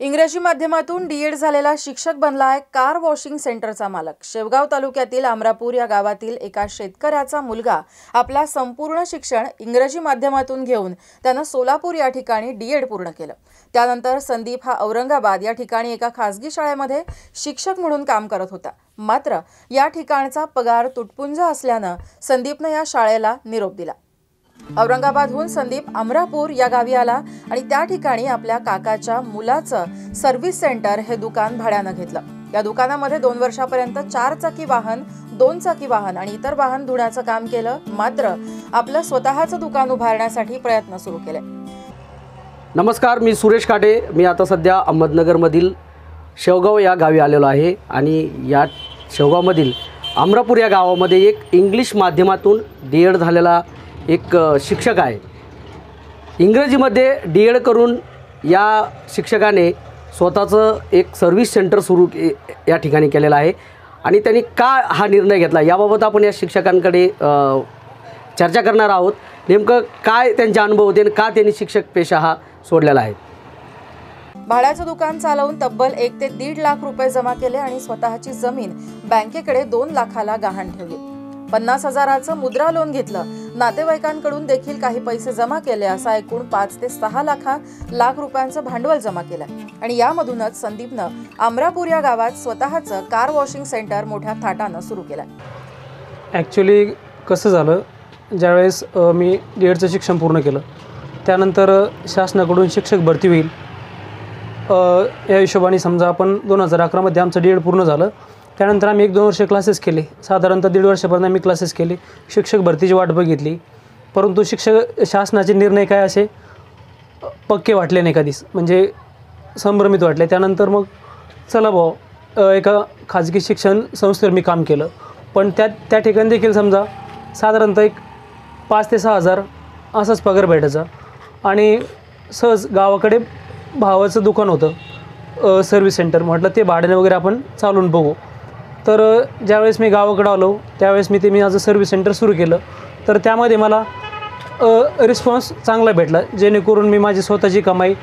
इंग्रजी माध्यमातून डीएड झालेला शिक्षक बनलाय कार वॉशिंग सेंटरचा मालक. शेवगाव तालुक्यातील आमरापूर या गावातील एका शेतकऱ्याचा मुलगा आपला संपूर्ण शिक्षण इंग्रजी माध्यमातून घेऊन त्यानं सोलापूर या ठिकाणी डीएड पूर्ण केलं. त्यानंतर संदीप हा औरंगाबाद या ठिकाणी एका खासगी शाळेमध्ये शिक्षक म्हणून काम करत होता. मात्र या ठिकाणचा पगार तुटपुंज असल्यानं संदीपनं या शाळेला निरोप दिला. औरंगाबादहून संदीप अमरापूर या गावी आला. आणि त्या ठिकाणी आपल्या काकाच्या मुलाचं सर्व्हिस सेंटर हे दुकान भाड्यानं घेतलं. या दुकानामध्ये दोन वर्षापर्यंत चार चाकी वाहन दोन चाकी वाहन आणि इतर वाहन धुण्याचं काम केलं. मात्र आपलं स्वतःचं दुकान उभारण्यासाठी प्रयत्न सुरू केले. नमस्कार मी सुरेश काटे. मी आता सध्या अहमदनगरमधील शेवगाव या गावी आलेलो आहे आणि या शेवगावमधील अमरापूर या गावामध्ये एक इंग्लिश माध्यमातून डी एड झालेला एक शिक्षक आहे. इंग्रजीमध्ये डी एड करून या शिक्षकाने स्वतःचं एक सर्व्हिस सेंटर सुरू के या ठिकाणी केलेलं आहे. आणि त्यांनी का हा निर्णय घेतला? याबाबत आपण या शिक्षकांकडे चर्चा करणार आहोत. नेमकं काय त्यांचे अनुभव होते आणि का त्यांनी शिक्षक पेशा हा सोडलेला आहे? भाड्याचं दुकान चालवून तब्बल एक ते दीड लाख रुपये जमा केले आणि स्वतःची जमीन बँकेकडे दोन लाखाला गहाण ठेवली. पन्नास हजाराचं मुद्रा लोन घेतलं. नातेवाईकांकडून देखील काही पैसे जमा केले असा एकूण पाच ते सहा लाखा लाख रुपयांचं भांडवल जमा केलंय. आणि यामधूनच संदीपनं अमरापूर या गावात स्वतःचं कार वॉशिंग सेंटर मोठ्या थाटानं सुरू केलं ॲक्च्युली कसं झालं? ज्यावेळेस मी डीएडचं शिक्षण पूर्ण केलं त्यानंतर शासनाकडून शिक्षक भरती होईल. या हिशोबाने समजा आपण दोन हजार अकरामध्ये आमचं डी एड पूर्ण झालं. त्यानंतर आम्ही एक दोन वर्ष क्लासेस केले. साधारणतः दीड वर्षापर्यंत आम्ही क्लासेस केले. शिक्षक भरतीची वाट बघितली. परंतु शिक्षक शासनाचे निर्णय काय असे? पक्के वाटले नाही कधीच. म्हणजे संभ्रमित वाटले. त्यानंतर मग चला भाऊ एका खाजगी शिक्षण संस्थेवर मी काम केलं. पण त्या त्या ठिकाणी देखील समजा साधारणतः एक पाच ते सहा हजार असाच पगार भेटायचा. आणि सहज गावाकडे भावाचं दुकान होतं सर्व्हिस सेंटर म्हटलं ते भाड्याने वगैरे आपण चालून बघू. तर ज्यावेळेस मी गावाकडं आलो त्यावेळेस मी ते मी माझं सर्व्हिस सेंटर सुरू केलं. तर त्यामध्ये मला रिस्पॉन्स चांगला भेटला. जेणेकरून मी माझी स्वतःची कमाई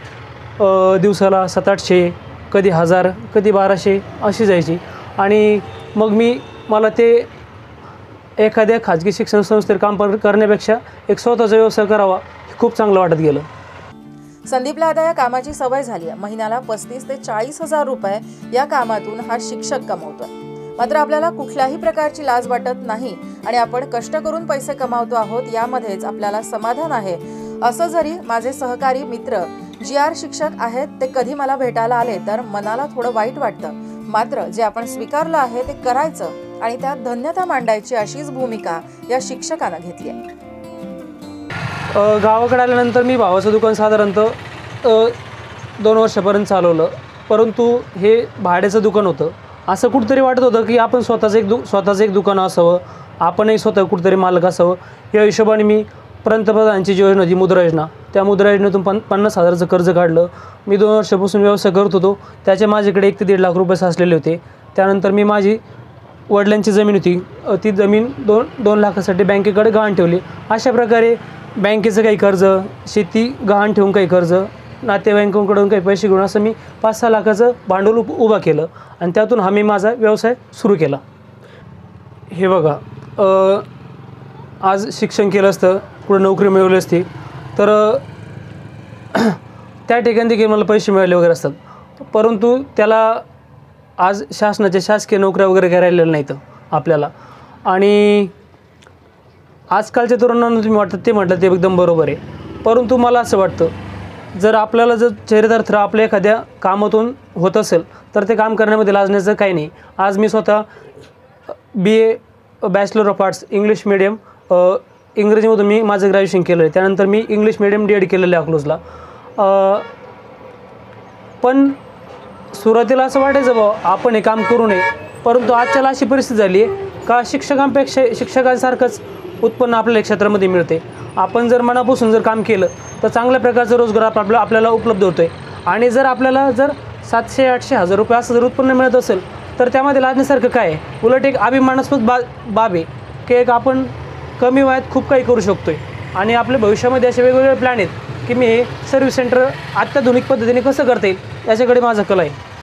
दिवसाला सात आठशे कधी हजार कधी बाराशे अशी जायची. आणि मग मी मला ते एखाद्या खाजगी शिक्षण संस्थेत काम पर- करण्यापेक्षा एक स्वतःचा व्यवसाय करावा हे खूप चांगलं वाटत गेलं. संदीपला आता या कामाची सवय झाली आहे. महिन्याला पस्तीस ते चाळीस हजार रुपये या कामातून हा शिक्षक कमवतोय. मात्र आपल्याला कुठल्याही प्रकारची लाज वाटत नाही आणि आपण कष्ट करून पैसे कमावतो आहोत यामध्येच आपल्याला समाधान आहे. असं जरी माझे सहकारी मित्र जी आर शिक्षक आहेत ते कधी मला भेटायला आले तर मनाला थोडं वाईट वाटतं. मात्र जे आपण स्वीकारलं आहे ते करायचं आणि त्यात धन्यता मांडायची अशीच भूमिका या शिक्षकानं घेतली आहे. गावाकडे आल्यानंतर मी भावाचं दुकान साधारणतः दोन वर्षापर्यंत चालवलं. परंतु हे भाड्याचं दुकान होतं. असं कुठंतरी वाटत होतं की आपण स्वतःचं एक दु स्वतःचं एक दुकान असावं आपणही स्वतः कुठंतरी मालक असावं. या हिशोबाने मी पंतप्रधानांची जी योजना होती मुद्रा योजना त्या मुद्रा योजनेतून पन पन्नास हजाराचं कर्ज काढलं. मी दोन वर्षापासून व्यवसाय करत होतो. त्याचे माझ्याकडे एक ते दीड लाख रुपये साचलेले होते. त्यानंतर मी माझी वडिलांची जमीन होती. ती जमीन दोन दोन लाखासाठी बँकेकडे गहाण ठेवली. अशा प्रकारे बँकेचं काही कर्ज शेती गहाण ठेवून काही कर्ज नातेवाईकांकडून काही पैसे घेऊन असं मी पाच सहा लाखाचं भांडवल उप उभा केलं आणि त्यातून हा मी माझा व्यवसाय सुरू केला. हे बघा आज शिक्षण केलं असतं कुठं नोकरी मिळवली असती तर त्या ठिकाणी देखील मला पैसे मिळाले वगैरे असतात. परंतु त्याला आज शासनाच्या शासकीय नोकऱ्या वगैरे करायला राहिलेल्या नाहीत आपल्याला. आणि आजकालच्या तरुणांना तुम्ही वाटतं ते म्हटलं ते एकदम बरोबर आहे. परंतु मला असं वाटतं जर आपल्याला जर चरितार्थ आपल्या एखाद्या कामातून होत असेल तर ते काम करण्यामध्ये लाजण्याचं काही नाही. आज मी स्वतः B A bachelor of arts English medium इंग्रजीमधून मी माझं ग्रॅज्युएशन केलं आहे त्यानंतर मी इंग्लिश मिडियम डी एड केलेलं आहे अकलूजला पण सुरुवातीला असं वाटायचं बा आपण हे काम करू नये. परंतु आजच्याला अशी परिस्थिती झाली आहे का शिक्षकांपेक्षा शिक्षकांसारखंच उत्पन्न आपल्याला क्षेत्रामध्ये मिळते. आपण जर मनापासून जर काम केलं तर चांगल्या प्रकारचा रोजगार आप- आपल्या आपल्याला उपलब्ध होतो आहे आणि जर आपल्याला जर सातशे आठशे हजार रुपये असं जर उत्पन्न मिळत असेल तर त्यामध्ये लाजण्यासारखं काय आहे? उलट एक अभिमानास्पद बा बाब आहे की एक आपण कमी वयात खूप काही करू शकतो आहे आणि आपल्या भविष्यामध्ये असे वेगवेगळे प्लॅन आहेत की मी हे सर्व्हिस सेंटर अत्याधुनिक पद्धतीने कसं करता येईल याच्याकडे माझा कल आहे.